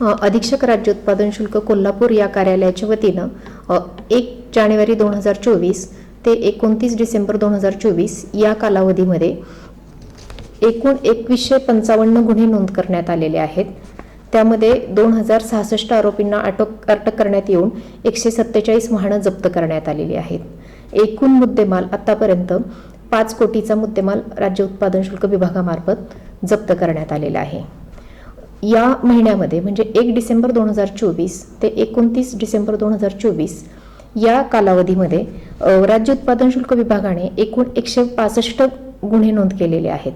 अधीक्षक राज्य उत्पादन शुल्क कोल्हापूर या कार्यालयाच्या वतीनं एक जानेवारी दोन हजार चोवीस ते एकोणतीस डिसेंबर दोन हजार चोवीस या कालावधीमध्ये एकूण एकवीसशे पंचावन्न गुन्हे नोंद करण्यात आलेले आहेत. त्यामध्ये दोन हजार सहासष्ट आरोपींना अटक अटक करण्यात येऊन एकशे सत्तेचाळीस वाहनं जप्त करण्यात आलेली आहेत. एकूण मुद्देमाल आतापर्यंत पाच कोटीचा मुद्देमाल राज्य उत्पादन शुल्क विभागामार्फत जप्त करण्यात आलेला आहे. या महिन्यामध्ये म्हणजे एक डिसेंबर दोन हजार चोवीस ते एकोणतीस डिसेंबर दोन हजार चोवीस या कालावधीमध्ये राज्य उत्पादन शुल्क विभागाने एकूण एकशे पासष्ट गुन्हे नोंद केलेले आहेत.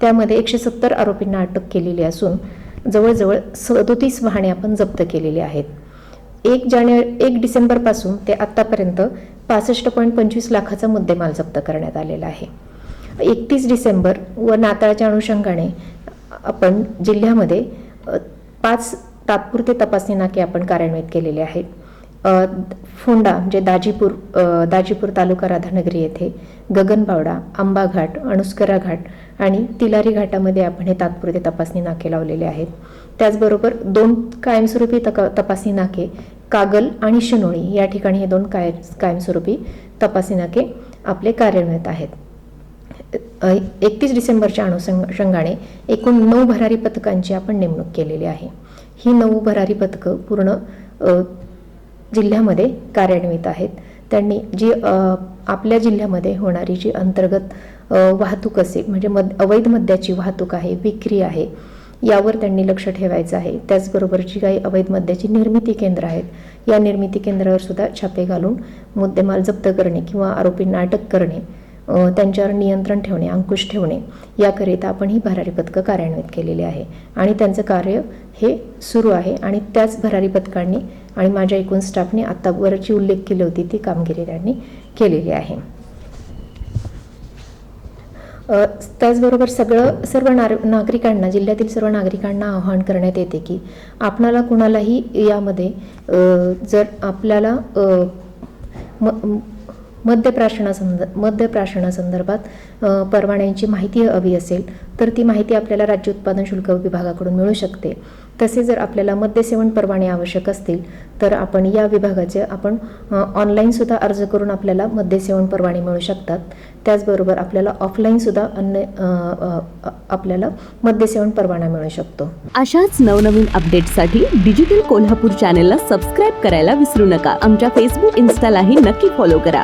त्यामध्ये एकशे सत्तर आरोपींना अटक केलेली असून जवळजवळ सदोतीस वाहने आपण जप्त केलेली आहेत. एक जानेवारी एक डिसेंबरपासून ते आत्तापर्यंत पासष्ट पॉईंट पंचवीस लाखाचा मुद्देमाल जप्त करण्यात आलेला आहे. एकतीस डिसेंबर व नाताळच्या अनुषंगाने आपण जिल्ह्यामध्ये पाच तात्पुरते तपासणी नाके आपण कार्यान्वित केलेले आहेत. फोंडा म्हणजे दाजीपूर दाजीपूर तालुका राधानगरी येथे गगनबावडा आंबाघाट अणुस्करा घाट आणि तिलारी घाटामध्ये आपण हे तात्पुरते तपासणी नाके लावलेले आहेत. त्याचबरोबर दोन कायमस्वरूपी तक तपासणी नाके कागल आणि शिनोळी या ठिकाणी हे दोन काय कायमस्वरूपी तपासणी नाके आपले कार्यान्वित आहेत. एकतीस डिसेंबरच्या अनुषंगाने एकूण नऊ भरारी पथकांची आपण नेमणूक केलेली आहे. ही नऊ भरारी पथकं पूर्ण जिल्ह्यामध्ये कार्यान्वित आहेत. त्यांनी जी आपल्या जिल्ह्यामध्ये होणारी जी अंतर्गत वाहतूक असेल म्हणजे मद अवैध मद्याची वाहतूक आहे विक्री आहे यावर त्यांनी लक्ष ठेवायचं आहे. त्याचबरोबर जी काही अवैध मद्याची निर्मिती केंद्र आहेत या निर्मिती केंद्रावर सुद्धा छापे घालून मुद्देमाल जप्त करणे किंवा आरोपींना अटक करणे त्यांच्यावर नियंत्रण ठेवणे अंकुश ठेवणे याकरिता आपण ही भरारी पथकं कार्यान्वित केलेली आहे. आणि त्यांचं कार्य हे सुरू आहे आणि त्याच भरारी पथकांनी आणि माझ्या एकूण स्टाफने आत्तावरची उल्लेख केली होती ती कामगिरी त्यांनी केलेली आहे. त्याचबरोबर सगळं सर्व नार नागरिकांना जिल्ह्यातील सर्व नागरिकांना आवाहन करण्यात येते की आपणाला कुणालाही यामध्ये जर आपल्याला म मद्यप्राशनासंद मद्यप्राशनासंदर्भात परवान्यांची माहिती हवी असेल तर ती माहिती आपल्याला राज्य उत्पादन शुल्क विभागाकडून मिळू शकते. तसे जर आपल्याला मद्यसेवन परवाने आवश्यक असतील तर आपण या विभागाचे आपण ऑनलाईनसुद्धा अर्ज करून आपल्याला मद्यसेवन परवाने मिळू शकतात. त्याचबरोबर आपल्याला ऑफलाईनसुद्धा अन्य आपल्याला मद्यसेवन परवाना मिळू शकतो. अशाच नवनवीन अपडेटसाठी डिजिटल कोल्हापूर चॅनेलला सबस्क्राईब करायला विसरू नका. आमच्या फेसबुक इन्स्टालाही नक्की फॉलो करा.